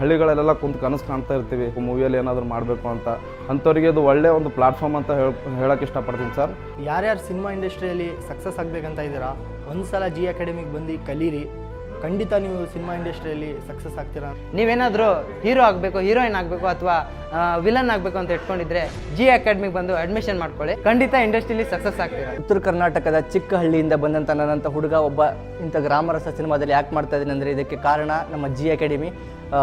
ಹಳ್ಳಿಗಳಲ್ಲೆಲ್ಲ ಕುಂತು ಕನಸು ಕಾಣ್ತಾ ಇರ್ತೀವಿ ಮೂವಿಯಲ್ಲಿ ಏನಾದರೂ ಮಾಡಬೇಕು ಅಂತ. ಅಂಥವ್ರಿಗೆ ಅದು ಒಳ್ಳೆಯ ಒಂದು ಪ್ಲಾಟ್ಫಾರ್ಮ್ ಅಂತ ಹೇಳ ಹೇಳಕ್ಕೆ ಇಷ್ಟಪಡ್ತೀನಿ ಸರ್. ಯಾರ್ಯಾರು ಸಿನಿಮಾ ಇಂಡಸ್ಟ್ರಿಯಲ್ಲಿ ಸಕ್ಸಸ್ ಆಗಬೇಕಂತ ಇದ್ದೀರಾ ಒಂದು ಸಲ ಜಿ ಅಕಾಡೆಮಿಗೆ ಬಂದು ಕಲೀರಿ. ಖಂಡಿತ ನೀವು ಸಿನಿಮಾ ಇಂಡಸ್ಟ್ರಿಯಲ್ಲಿ ಸಕ್ಸಸ್ ಆಗ್ತೀರಾ. ನೀವೇನಾದರೂ ಹೀರೋ ಆಗಬೇಕು ಹೀರೋಯಿನ್ ಆಗಬೇಕು ಅಥವಾ ವಿಲನ್ ಆಗಬೇಕು ಅಂತ ಇಟ್ಕೊಂಡಿದ್ರೆ ಜಿ ಅಕಾಡೆಮಿಗೆ ಬಂದು ಅಡ್ಮಿಷನ್ ಮಾಡ್ಕೊಳ್ಳಿ. ಖಂಡಿತ ಇಂಡಸ್ಟ್ರಿಲಿ ಸಕ್ಸಸ್ ಆಗ್ತೀರಾ. ಉತ್ತರ ಕರ್ನಾಟಕದ ಚಿಕ್ಕ ಹಳ್ಳಿಯಿಂದ ಬಂದಂಥ ನನ್ನಂಥ ಹುಡುಗ ಒಬ್ಬ ಇಂಥ ಗ್ರಾಮರಸ ಸಿನಿಮಾದಲ್ಲಿ ಯಾಕೆ ಮಾಡ್ತಾ ಇದ್ದೀನಿ ಅಂದರೆ ಇದಕ್ಕೆ ಕಾರಣ ನಮ್ಮ ಜಿ ಅಕಾಡೆಮಿ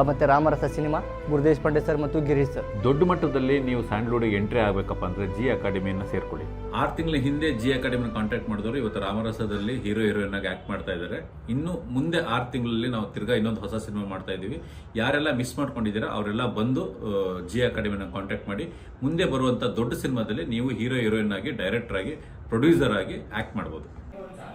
ಮತ್ತು ರಾಮರಸ ಸಿನಿಮಾ ಗುರುದೇಶ್ ಪಾಂಡೆ ಸರ್ ಮತ್ತು ಗಿರೀಶ್ ಸರ್. ದೊಡ್ಡ ಮಟ್ಟದಲ್ಲಿ ನೀವು ಸ್ಯಾಂಡ್ಲ್ವುಡ್ಗೆ ಎಂಟ್ರಿ ಆಗಬೇಕಪ್ಪ ಅಂದ್ರೆ ಜಿ ಅಕಾಡೆಮಿಯನ್ನು ಸೇರ್ಕೊಳ್ಳಿ. ಆರು ತಿಂಗಳ ಹಿಂದೆ ಜಿ ಅಕಾಡೆಮಿನ ಕಾಂಟ್ಯಾಕ್ಟ್ ಮಾಡಿದವರು ಇವತ್ತು ರಾಮರಸದಲ್ಲಿ ಹೀರೋ ಹೀರೋಯಿನ್ ಆಗಿ ಆಕ್ಟ್ ಮಾಡ್ತಾ ಇದ್ದಾರೆ. ಇನ್ನು ಮುಂದೆ ಆರು ತಿಂಗಳಲ್ಲಿ ನಾವು ತಿರ್ಗಾ ಇನ್ನೊಂದು ಹೊಸ ಸಿನಿಮಾ ಮಾಡ್ತಾ ಇದ್ದೀವಿ. ಯಾರೆಲ್ಲ ಮಿಸ್ ಮಾಡ್ಕೊಂಡಿದ್ದೀರಾ ಅವರೆಲ್ಲ ಬಂದು ಜಿ ಅಕಾಡೆಮಿನ ಕಾಂಟ್ಯಾಕ್ಟ್ ಮಾಡಿ ಮುಂದೆ ಬರುವಂಥ ದೊಡ್ಡ ಸಿನಿಮಾದಲ್ಲಿ ನೀವು ಹೀರೋ ಹೀರೋಯಿನ್ ಆಗಿ ಡೈರೆಕ್ಟರ್ ಆಗಿ ಪ್ರೊಡ್ಯೂಸರ್ ಆಗಿ ಆಕ್ಟ್ ಮಾಡ್ಬೋದು.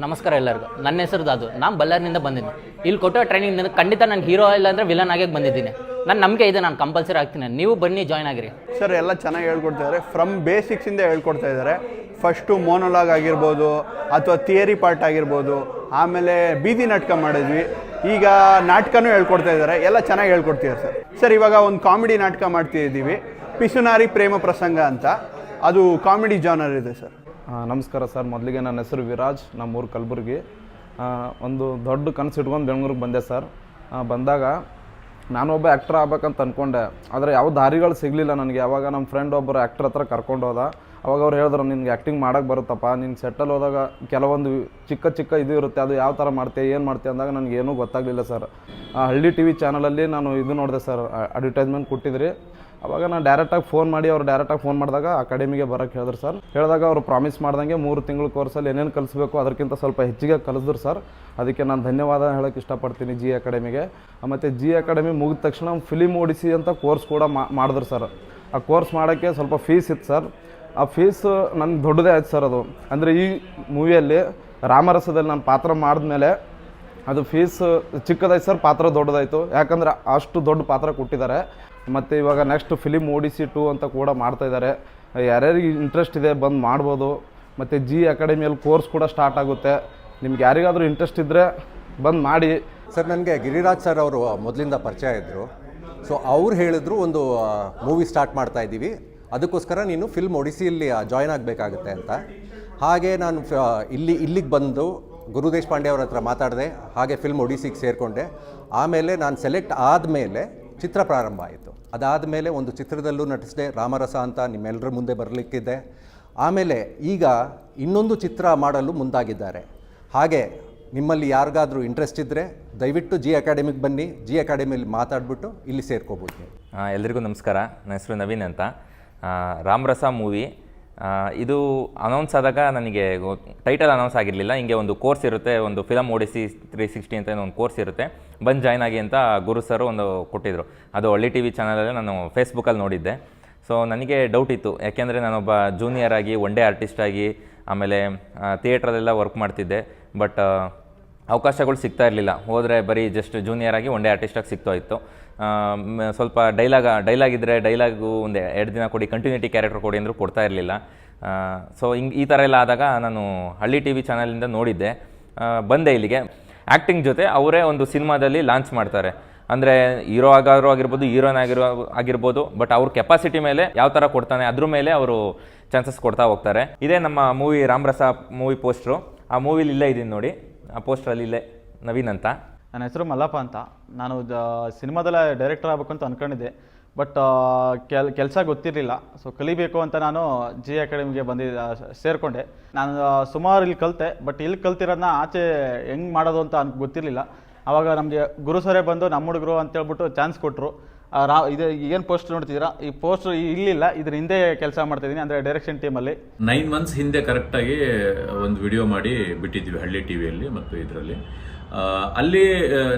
ನಮಸ್ಕಾರ ಎಲ್ಲರಿಗೂ. ನನ್ನ ಹೆಸರು ದಾದು. ನಾನು ಬಳ್ಳಾರಿನಿಂದ ಬಂದಿದ್ದೀನಿ ಇಲ್ಲಿ ಕೊಟ್ಟೋ ಟ್ರೈನಿಂಗ್ ಖಂಡಿತ ನಾನು ಹೀರೋ ಇಲ್ಲ ಅಂದರೆ ವಿಲನ್ ಆಗೇ ಬಂದಿದ್ದೀನಿ. ನಾನು ನಂಬಿಕೆ ಇದೆ, ನಾನು ಕಂಪಲ್ಸರಿ ಆಗ್ತೀನಿ. ನೀವು ಬನ್ನಿ ಜಾಯ್ನ್ ಆಗಿರಿ. ಸರ್ ಎಲ್ಲ ಚೆನ್ನಾಗಿ ಹೇಳ್ಕೊಡ್ತಾ ಇದ್ದಾರೆ ಫ್ರಮ್ ಬೇಸಿಕ್ಸಿಂದ ಹೇಳ್ಕೊಡ್ತಾ ಇದ್ದಾರೆ ಫಸ್ಟು ಮೋನೋಲಾಗ್ ಆಗಿರ್ಬೋದು ಅಥವಾ ಥಿಯರಿ ಪಾರ್ಟ್ ಆಗಿರ್ಬೋದು. ಆಮೇಲೆ ಬೀದಿ ನಾಟಕ ಮಾಡಿದ್ವಿ. ಈಗ ನಾಟಕನೂ ಹೇಳ್ಕೊಡ್ತಾ ಇದ್ದಾರೆ ಎಲ್ಲ ಚೆನ್ನಾಗಿ ಹೇಳ್ಕೊಡ್ತಿದ್ದಾರೆ ಸರ್ ಸರ್ ಇವಾಗ ಒಂದು ಕಾಮಿಡಿ ನಾಟಕ ಮಾಡ್ತಿದ್ದೀವಿ. ಪಿಸುನಾರಿ ಪ್ರೇಮ ಪ್ರಸಂಗ ಅಂತ. ಅದು ಕಾಮಿಡಿ ಜಾನರ್ ಇದೆ ಸರ್ ನಮಸ್ಕಾರ ಸರ್. ಮೊದಲಿಗೆ ನನ್ನ ಹೆಸರು ವಿರಾಜ್. ನಮ್ಮೂರು ಕಲಬುರ್ಗಿ. ಒಂದು ದೊಡ್ಡ ಕನಸು ಇಟ್ಕೊಂಡು ಬೆಂಗಳೂರಿಗೆ ಬಂದೆ ಸರ್. ಬಂದಾಗ ನಾನೊಬ್ಬ ಆ್ಯಕ್ಟ್ರ್ ಆಗ್ಬೇಕಂತ ಅಂದ್ಕೊಂಡೆ ಆದರೆ ಯಾವ ದಾರಿಗಳು ಸಿಗಲಿಲ್ಲ ನನಗೆ. ಯಾವಾಗ ನಮ್ಮ ಫ್ರೆಂಡ್ ಒಬ್ಬರು ಆ್ಯಕ್ಟ್ರ್ ಹತ್ರ ಕರ್ಕೊಂಡು ಹೋದ. ಅವಾಗ ಅವ್ರು ಹೇಳಿದ್ರು, ನಿನಗೆ ಆ್ಯಕ್ಟಿಂಗ್ ಮಾಡೋಕ್ಕೆ ಬರುತ್ತಪ್ಪ. ನೀನು ಸೆಟ್ಟಲ್ ಹೋದಾಗ ಕೆಲವೊಂದು ಚಿಕ್ಕ ಚಿಕ್ಕ ಇದು ಇರುತ್ತೆ. ಅದು ಯಾವ ಥರ ಮಾಡ್ತೀಯ, ಏನು ಮಾಡ್ತೀಯ ಅಂದಾಗ ನನಗೆ ಏನೂ ಗೊತ್ತಾಗಲಿಲ್ಲ ಸರ್. ಹಳ್ಳಿ ಟಿ ವಿ ಚಾನಲಲ್ಲಿ ನಾನು ಇದು ನೋಡಿದೆ ಸರ್. ಅಡ್ವರ್ಟೈಸ್ಮೆಂಟ್ ಕೊಟ್ಟಿದ್ರಿ. ಅವಾಗ ನಾನು ಡೈರೆಕ್ಟಾಗಿ ಫೋನ್ ಮಾಡಿ, ಅವ್ರು ಡೈರೆಕ್ಟಾಗಿ ಫೋನ್ ಮಾಡಿದಾಗ ಅಕಾಡೆಮಿಗೆ ಬರೋಕ್ಕೆ ಹೇಳಿದ್ರು ಸರ್ ಹೇಳಿದಾಗ ಅವರು ಪ್ರಾಮಿಸ್ ಮಾಡ್ದಂಗೆ ಮೂರು ತಿಂಗಳ ಕೋರ್ಸಲ್ಲಿ ಏನೇನು ಕಲಿಸ್ಬೇಕು ಅದಕ್ಕಿಂತ ಸ್ವಲ್ಪ ಹೆಚ್ಚಿಗೆ ಕಲಿಸಿದ್ರು ಸರ್ ಅದಕ್ಕೆ ನಾನು ಧನ್ಯವಾದ ಹೇಳೋಕ್ಕೆ ಇಷ್ಟಪಡ್ತೀನಿ ಜಿ ಅಕಾಡೆಮಿಗೆ ಮತ್ತು ಜಿ ಅಕಾಡೆಮಿ ಮುಗಿದ ತಕ್ಷಣ ಫಿಲಿಮ್ ಓಡಿಸಿ ಅಂತ ಕೋರ್ಸ್ ಕೂಡ ಮಾಡಿದ್ರು ಸರ್ ಆ ಕೋರ್ಸ್ ಮಾಡೋಕ್ಕೆ ಸ್ವಲ್ಪ ಫೀಸ್ ಇತ್ತು ಸರ್ ಆ ಫೀಸ್ ನನಗೆ ದೊಡ್ಡದೇ ಆಯ್ತು ಸರ್ ಅದು. ಅಂದರೆ ಈ ಮೂವಿಯಲ್ಲಿ ರಾಮರಸದಲ್ಲಿ ನಾನು ಪಾತ್ರ ಮಾಡಿದ್ಮೇಲೆ ಅದು ಫೀಸ್ ಚಿಕ್ಕದಾಯ್ತು ಸರ್ ಪಾತ್ರ ದೊಡ್ಡದಾಯಿತು. ಯಾಕಂದ್ರೆ ಅಷ್ಟು ದೊಡ್ಡ ಪಾತ್ರ ಕೊಟ್ಟಿದ್ದಾರೆ. ಮತ್ತು ಇವಾಗ ನೆಕ್ಸ್ಟ್ ಫಿಲಿಮ್ ಓಡಿಸಿ ಟೂ ಅಂತ ಕೂಡ ಮಾಡ್ತಾ ಇದ್ದಾರೆ ಯಾರ್ಯಾರಿಗೆ ಇಂಟ್ರೆಸ್ಟ್ ಇದೆ ಬಂದು ಮಾಡ್ಬೋದು. ಮತ್ತು ಜಿ ಅಕಾಡೆಮಿಯಲ್ಲಿ ಕೋರ್ಸ್ ಕೂಡ ಸ್ಟಾರ್ಟ್ ಆಗುತ್ತೆ. ನಿಮ್ಗೆ ಯಾರಿಗಾದರೂ ಇಂಟ್ರೆಸ್ಟ್ ಇದ್ದರೆ ಬಂದು ಮಾಡಿ. ಸರ್, ನನಗೆ ಗಿರಿರಾಜ್ ಸರ್ ಅವರು ಮೊದಲಿಂದ ಪರಿಚಯ ಇದ್ದರು ಸೊ ಅವ್ರು ಹೇಳಿದ್ರು ಒಂದು ಮೂವಿ ಸ್ಟಾರ್ಟ್ ಮಾಡ್ತಾ ಇದ್ದೀವಿ. ಅದಕ್ಕೋಸ್ಕರ ನೀನು ಫಿಲ್ಮ್ ಒಡಿಸಿಯಲ್ಲಿ ಜಾಯ್ನ್ ಆಗಬೇಕಾಗುತ್ತೆ ಅಂತ. ಹಾಗೆ ನಾನು ಇಲ್ಲಿ, ಇಲ್ಲಿಗೆ ಬಂದು ಗುರು ದೇಶಪಾಂಡೆ ಅವ್ರ ಹತ್ರ ಮಾತಾಡಿದೆ. ಹಾಗೆ ಫಿಲ್ಮ್ ಒಡಿಸಿಗೆ ಸೇರಿಕೊಂಡೆ. ಆಮೇಲೆ ನಾನು ಸೆಲೆಕ್ಟ್ ಆದಮೇಲೆ ಚಿತ್ರ ಪ್ರಾರಂಭ ಆಯಿತು. ಅದಾದ ಮೇಲೆ ಒಂದು ಚಿತ್ರದಲ್ಲೂ ನಟಿಸಿದೆ ರಾಮರಸ ಅಂತ ನಿಮ್ಮೆಲ್ಲರ ಮುಂದೆ ಬರಲಿಕ್ಕಿದೆ. ಆಮೇಲೆ ಈಗ ಇನ್ನೊಂದು ಚಿತ್ರ ಮಾಡಲು ಮುಂದಾಗಿದ್ದಾರೆ. ಹಾಗೆ ನಿಮ್ಮಲ್ಲಿ ಯಾರಿಗಾದರೂ ಇಂಟ್ರೆಸ್ಟ್ ಇದ್ದರೆ ದಯವಿಟ್ಟು ಜಿ ಅಕಾಡೆಮಿಗೆ ಬನ್ನಿ. ಜಿ ಅಕಾಡೆಮಿಯಲ್ಲಿ ಮಾತಾಡ್ಬಿಟ್ಟು ಇಲ್ಲಿ ಸೇರ್ಕೋಬೋದು ಎಲ್ಲರಿಗೂ ನಮಸ್ಕಾರ. ನನ್ನ ಹೆಸರು ನವೀನ್ ಅಂತ. ರಾಮರಸ ಮೂವಿ ಇದು ಅನೌನ್ಸ್ ಆದಾಗ ನನಗೆ ಟೈಟಲ್ ಅನೌನ್ಸ್ ಆಗಿರಲಿಲ್ಲ. ಹಿಂಗೆ ಒಂದು ಕೋರ್ಸ್ ಇರುತ್ತೆ, ಒಂದು ಫಿಲಮ್ ಓಡಿಸಿ ತ್ರೀ ಸಿಕ್ಸ್ಟಿ ಅಂತ ಒಂದು ಕೋರ್ಸ್ ಇರುತ್ತೆ. ಬಂದು ಜಾಯ್ನ್ ಆಗಿ ಅಂತ ಗುರು ಸರು ಒಂದು ಕೊಟ್ಟಿದ್ದರು ಅದು ಒಳ್ಳೆ ಟಿ ವಿ ಚಾನಲಲ್ಲಿ ನಾನು ಫೇಸ್ಬುಕ್ಕಲ್ಲಿ ನೋಡಿದ್ದೆ. ಸೊ ನನಗೆ ಡೌಟ್ ಇತ್ತು. ಯಾಕೆಂದರೆ ನಾನೊಬ್ಬ ಜೂನಿಯರ್ ಆಗಿ ಒನ್ ಡೇ ಆರ್ಟಿಸ್ಟ್ ಆಗಿ, ಆಮೇಲೆ ಥಿಯೇಟ್ರಲ್ಲೆಲ್ಲ ವರ್ಕ್ ಮಾಡ್ತಿದ್ದೆ. ಬಟ್ ಅವಕಾಶಗಳು ಸಿಗ್ತಾ ಇರಲಿಲ್ಲ. ಹೋದರೆ ಬರೀ ಜಸ್ಟ್ ಜೂನಿಯರ್ ಆಗಿ ಒನ್ ಡೇ ಆರ್ಟಿಸ್ಟಾಗಿ ಸಿಗ್ತಾ ಇತ್ತು. ಸ್ವಲ್ಪ ಡೈಲಾಗ ಡೈಲಾಗ್ ಇದ್ದರೆ ಡೈಲಾಗು ಒಂದು ಎರಡು ದಿನ ಕೊಡಿ ಕಂಟಿನ್ಯೂಟಿ ಕ್ಯಾರೆಕ್ಟರ್ ಕೊಡಿ ಅಂದರೂ ಕೊಡ್ತಾ ಇರಲಿಲ್ಲ. ಸೊ ಹಿಂಗೆ ಈ ಥರ ಎಲ್ಲ ಆದಾಗ ನಾನು ಹಳ್ಳಿ ಟಿ ವಿ ಚಾನಲಿಂದ ನೋಡಿದ್ದೆ. ಬಂದೆ ಇಲ್ಲಿಗೆ. ಆ್ಯಕ್ಟಿಂಗ್ ಜೊತೆ ಅವರೇ ಒಂದು ಸಿನಿಮಾದಲ್ಲಿ ಲಾಂಚ್ ಮಾಡ್ತಾರೆ. ಅಂದರೆ ಹೀರೋ ಆಗಾದರೂ ಆಗಿರ್ಬೋದು ಹೀರೋನ್ ಆಗಿರೋ, ಆಗಿರ್ಬೋದು ಬಟ್ ಅವ್ರ ಕೆಪಾಸಿಟಿ ಮೇಲೆ ಯಾವ ಥರ ಕೊಡ್ತಾನೆ ಅದ್ರ ಮೇಲೆ ಅವರು ಚಾನ್ಸಸ್ ಕೊಡ್ತಾ ಹೋಗ್ತಾರೆ. ಇದೇ ನಮ್ಮ ಮೂವಿ ರಾಮರಸ ಮೂವಿ ಪೋಸ್ಟ್ರು ಆ ಮೂವಿಲಿ ಇಲ್ಲೇ ಇದ್ದೀನಿ ನೋಡಿ. ಆ ಪೋಸ್ಟ್ರಲ್ಲಿ ಇಲ್ಲೇ ನವೀನ್ ಅಂತ. ನನ್ನ ಹೆಸರು ಮಲ್ಲಪ್ಪ ಅಂತ. ನಾನು ಸಿನಿಮಾದಲ್ಲ ಡೈರೆಕ್ಟರ್ ಆಗಬೇಕು ಅಂತ ಅಂದ್ಕೊಂಡಿದ್ದೆ ಬಟ್ ಕೆಲ್, ಕೆಲಸ ಗೊತ್ತಿರಲಿಲ್ಲ. ಸೊ ಕಲಿಬೇಕು ಅಂತ ನಾನು ಜಿ ಅಕಾಡೆಮಿಗೆ ಬಂದಿ ಸೇರಿಕೊಂಡೆ. ನಾನು ಸುಮಾರು ಇಲ್ಲಿ ಕಲಿತೆ. ಬಟ್ ಇಲ್ಲಿ ಕಲ್ತಿರೋದನ್ನ ಆಚೆ ಹೆಂಗೆ ಮಾಡೋದು ಅಂತ ಅನ್ ಗೊತ್ತಿರಲಿಲ್ಲ. ಆವಾಗ ನಮಗೆ ಗುರು ಸರೇ ಬಂದು ನಮ್ಮ ಹುಡುಗರು ಅಂತೇಳ್ಬಿಟ್ಟು ಚಾನ್ಸ್ ಕೊಟ್ಟರು ರಾ, ಇದು ಏನು ಪೋಸ್ಟ್ ನೋಡ್ತಿದ್ದೀರಾ? ಈ ಪೋಸ್ಟ್ ಇಲ್ಲಿಲ್ಲ, ಇದ್ರ ಹಿಂದೆ ಕೆಲಸ ಮಾಡ್ತಾಯಿದ್ದೀನಿ ಅಂದರೆ ಡೈರೆಕ್ಷನ್ ಟೀಮಲ್ಲಿ ನೈನ್ ಮಂತ್ಸ್ ಹಿಂದೆ ಕರೆಕ್ಟಾಗಿ ಒಂದು ವಿಡಿಯೋ ಮಾಡಿ ಬಿಟ್ಟಿದ್ವಿ ಹಳ್ಳಿ ಟಿವಿಯಲ್ಲಿ ಮತ್ತು ಇದರಲ್ಲಿ. ಅಲ್ಲಿ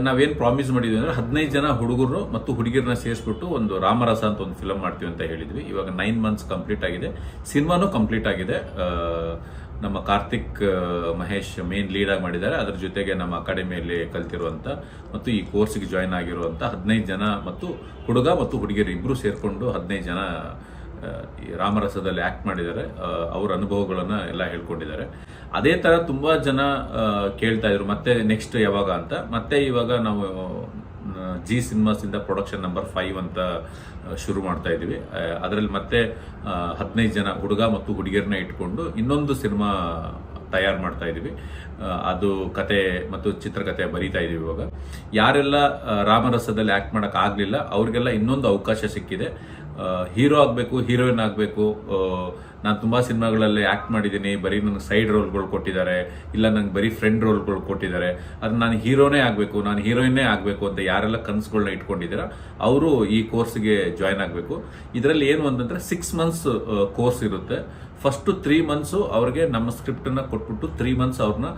ನಾವೇನು ಪ್ರಾಮಿಸ್ ಮಾಡಿದ್ವಿ ಅಂದ್ರೆ ಹದಿನೈದು ಜನ ಹುಡುಗರು ಮತ್ತು ಹುಡುಗಿರನ್ನ ಸೇರಿಸ್ಬಿಟ್ಟು ಒಂದು ರಾಮರಸ ಅಂತ ಒಂದು ಫಿಲಮ್ ಮಾಡ್ತೀವಿ ಅಂತ ಹೇಳಿದ್ವಿ. ಇವಾಗ ನೈನ್ ಮಂತ್ಸ್ ಕಂಪ್ಲೀಟ್ ಆಗಿದೆ. ಸಿನಿಮಾನು ಕಂಪ್ಲೀಟ್ ಆಗಿದೆ. ನಮ್ಮ ಕಾರ್ತಿಕ್ ಮಹೇಶ್ ಮೇನ್ ಲೀಡಾಗಿ ಮಾಡಿದ್ದಾರೆ. ಅದರ ಜೊತೆಗೆ ನಮ್ಮ ಅಕಾಡೆಮಿಯಲ್ಲಿ ಕಲ್ತಿರುವಂಥ ಮತ್ತು ಈ ಕೋರ್ಸಿಗೆ ಜಾಯ್ನ್ ಆಗಿರುವಂಥ ಹದಿನೈದು ಜನ ಮತ್ತು ಹುಡುಗ ಮತ್ತು ಹುಡುಗಿಯರು ಇಬ್ಬರು ಸೇರಿಕೊಂಡು ಹದಿನೈದು ಜನ ಈ ರಾಮರಸದಲ್ಲಿ ಆಕ್ಟ್ ಮಾಡಿದ್ದಾರೆ. ಅವರ ಅನುಭವಗಳನ್ನ ಎಲ್ಲ ಹೇಳ್ಕೊಂಡಿದ್ದಾರೆ. ಅದೇ ತರ ತುಂಬಾ ಜನ ಕೇಳ್ತಾ ಇದ್ರು. ಮತ್ತೆ ನೆಕ್ಸ್ಟ್ ಯಾವಾಗ ಅಂತ. ಮತ್ತೆ ಇವಾಗ ನಾವು ಜಿ ಸಿನಿಮಾಸಿಂದ ಪ್ರೊಡಕ್ಷನ್ ನಂಬರ್ ಫೈವ್ ಅಂತ ಶುರು ಮಾಡ್ತಾ ಇದ್ದೀವಿ. ಅದರಲ್ಲಿ ಮತ್ತೆ ಹದಿನೈದು ಜನ ಹುಡುಗ ಮತ್ತು ಹುಡುಗಿಯರನ್ನ ಇಟ್ಕೊಂಡು ಇನ್ನೊಂದು ಸಿನಿಮಾ ತಯಾರು ಮಾಡ್ತಾ ಇದ್ದೀವಿ. ಅದು ಕತೆ ಮತ್ತು ಚಿತ್ರಕಥೆ ಬರೀತಾ ಇದ್ದೀವಿ ಇವಾಗ. ಯಾರೆಲ್ಲ ರಾಮರಸದಲ್ಲಿ ಆ್ಯಕ್ಟ್ ಮಾಡೋಕ್ಕಾಗಲಿಲ್ಲ ಅವ್ರಿಗೆಲ್ಲ ಇನ್ನೊಂದು ಅವಕಾಶ ಸಿಕ್ಕಿದೆ. ಹೀರೋ ಆಗಬೇಕು, ಹೀರೋಯಿನ್ ಆಗಬೇಕು ನಾನು ತುಂಬ ಸಿನಿಮಾಗಳಲ್ಲಿ ಆ್ಯಕ್ಟ್ ಮಾಡಿದ್ದೀನಿ ಬರೀ ನನಗೆ ಸೈಡ್ ರೋಲ್ಗಳು ಕೊಟ್ಟಿದ್ದಾರೆ, ಇಲ್ಲ ನಂಗೆ ಬರೀ ಫ್ರೆಂಡ್ ರೋಲ್ಗಳು ಕೊಟ್ಟಿದ್ದಾರೆ ಅದು ನಾನು ಹೀರೋನೇ ಆಗಬೇಕು, ನಾನು ಹೀರೋಯಿನ್ನೇ ಆಗಬೇಕು ಅಂತ ಯಾರೆಲ್ಲ ಕನಸುಗಳನ್ನ ಇಟ್ಕೊಂಡಿದ್ದೀರಾ, ಅವರು ಈ ಕೋರ್ಸ್ಗೆ ಜಾಯ್ನ್ ಆಗಬೇಕು. ಇದರಲ್ಲಿ ಏನು ಅಂತಂದರೆ ಸಿಕ್ಸ್ ಮಂತ್ಸ್ ಕೋರ್ಸ್ ಇರುತ್ತೆ. ಫಸ್ಟು ತ್ರೀ ಮಂತ್ಸು ಅವ್ರಿಗೆ ನಮ್ಮ ಸ್ಕ್ರಿಪ್ಟನ್ನು ಕೊಟ್ಬಿಟ್ಟು ತ್ರೀ ಮಂತ್ಸ್ ಅವ್ರನ್ನ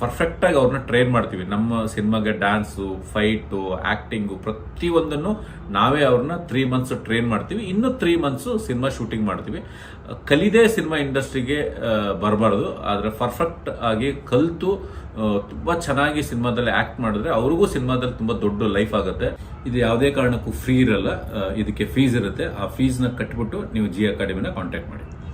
ಪರ್ಫೆಕ್ಟಾಗಿ ಅವ್ರನ್ನ ಟ್ರೈನ್ ಮಾಡ್ತೀವಿ. ನಮ್ಮ ಸಿನಿಮಾಗೆ ಡ್ಯಾನ್ಸು ಫೈಟು ಆ್ಯಕ್ಟಿಂಗು ಪ್ರತಿಯೊಂದನ್ನು ನಾವೇ ಅವ್ರನ್ನ ತ್ರೀ ಮಂತ್ಸ್ ಟ್ರೈನ್ ಮಾಡ್ತೀವಿ. ಇನ್ನು ತ್ರೀ ಮಂತ್ಸು ಸಿನಿಮಾ ಶೂಟಿಂಗ್ ಮಾಡ್ತೀವಿ. ಕಲಿದೇ ಸಿನಿಮಾ ಇಂಡಸ್ಟ್ರಿಗೆ ಬರಬಾರ್ದು. ಆದರೆ ಪರ್ಫೆಕ್ಟ್ ಆಗಿ ಕಲಿತು ತುಂಬ ಚೆನ್ನಾಗಿ ಸಿನಿಮಾದಲ್ಲಿ ಆ್ಯಕ್ಟ್ ಮಾಡಿದ್ರೆ ಅವ್ರಿಗೂ ಸಿನಿಮಾದಲ್ಲಿ ತುಂಬ ದೊಡ್ಡ ಲೈಫ್ ಆಗುತ್ತೆ. ಇದು ಯಾವುದೇ ಕಾರಣಕ್ಕೂ ಫ್ರೀ ಇರಲ್ಲ. ಇದಕ್ಕೆ ಫೀಸ್ ಇರುತ್ತೆ. ಆ ಫೀಸ್ನ ಕಟ್ಬಿಟ್ಟು ನೀವು ಜಿ ಅಕಾಡೆಮಿನ ಕಾಂಟ್ಯಾಕ್ಟ್ ಮಾಡಿ.